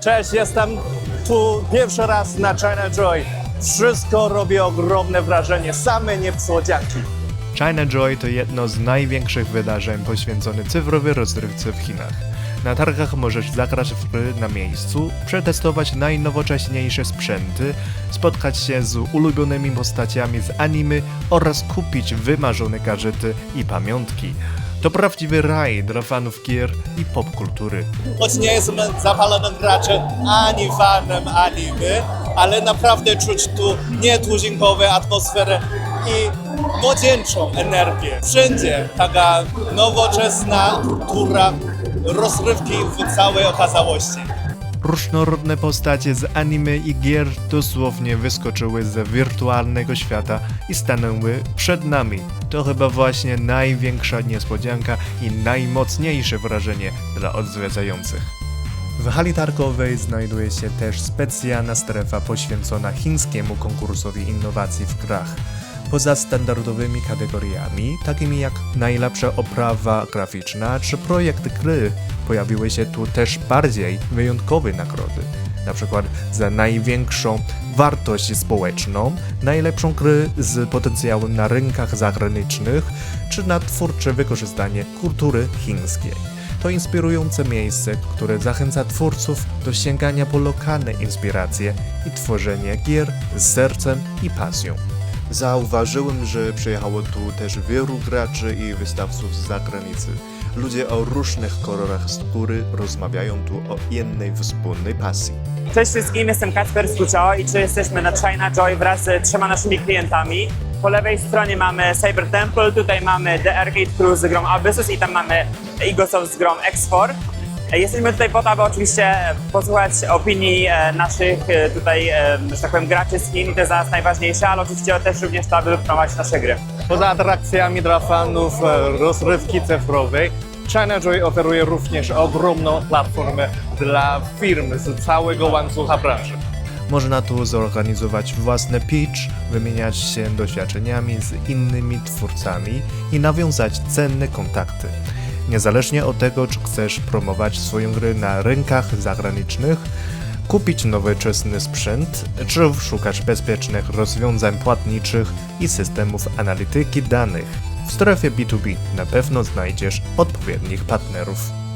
Cześć, jestem tu pierwszy raz na China Joy. Wszystko robi ogromne wrażenie, same niespodzianki. China Joy to jedno z największych wydarzeń poświęconych cyfrowej rozrywce w Chinach. Na targach możesz zagrać w gry na miejscu, przetestować najnowocześniejsze sprzęty, spotkać się z ulubionymi postaciami z anime oraz kupić wymarzone gadżety i pamiątki. To prawdziwy raj dla fanów gier i popkultury. Choć nie jestem zapalonym graczem ani fanem anime, ale naprawdę czuć tu nietuzinkową atmosferę i młodzieńczą energię. Wszędzie taka nowoczesna kultura rozrywki w całej okazałości. Różnorodne postacie z anime i gier dosłownie wyskoczyły ze wirtualnego świata i stanęły przed nami. To chyba właśnie największa niespodzianka i najmocniejsze wrażenie dla odwiedzających. W hali targowej znajduje się też specjalna strefa poświęcona chińskiemu konkursowi innowacji w grach. Poza standardowymi kategoriami, takimi jak najlepsza oprawa graficzna czy projekt gry, pojawiły się tu też bardziej wyjątkowe nagrody. Na przykład za największą wartość społeczną, najlepszą gry z potencjałem na rynkach zagranicznych, czy na twórcze wykorzystanie kultury chińskiej. To inspirujące miejsce, które zachęca twórców do sięgania po lokalne inspiracje i tworzenia gier z sercem i pasją. Zauważyłem, że przyjechało tu też wielu graczy i wystawców z zagranicy. Ludzie o różnych kolorach skóry rozmawiają tu o jednej wspólnej pasji. Cześć wszystkim, jestem Kacper Skucio i czy jesteśmy na China Joy wraz z trzema naszymi klientami. Po lewej stronie mamy Cyber Temple, tutaj mamy The Arcade Crew z grą Abyssus i tam mamy Igosoft z grą X4. Jesteśmy tutaj po to, aby oczywiście posłuchać opinii e, naszych e, tutaj, e, że tak powiem, graczy z Chin, to jest dla nas najważniejsze, ale oczywiście też również to, aby promować nasze gry. Poza atrakcjami dla fanów e, rozrywki cyfrowej, China Joy oferuje również ogromną platformę dla firm z całego łańcucha branży. Można tu zorganizować własny pitch, wymieniać się doświadczeniami z innymi twórcami i nawiązać cenne kontakty. Niezależnie od tego, czy chcesz promować swoją grę na rynkach zagranicznych, kupić nowoczesny sprzęt, czy szukać bezpiecznych rozwiązań płatniczych i systemów analityki danych. W strefie B2B na pewno znajdziesz odpowiednich partnerów.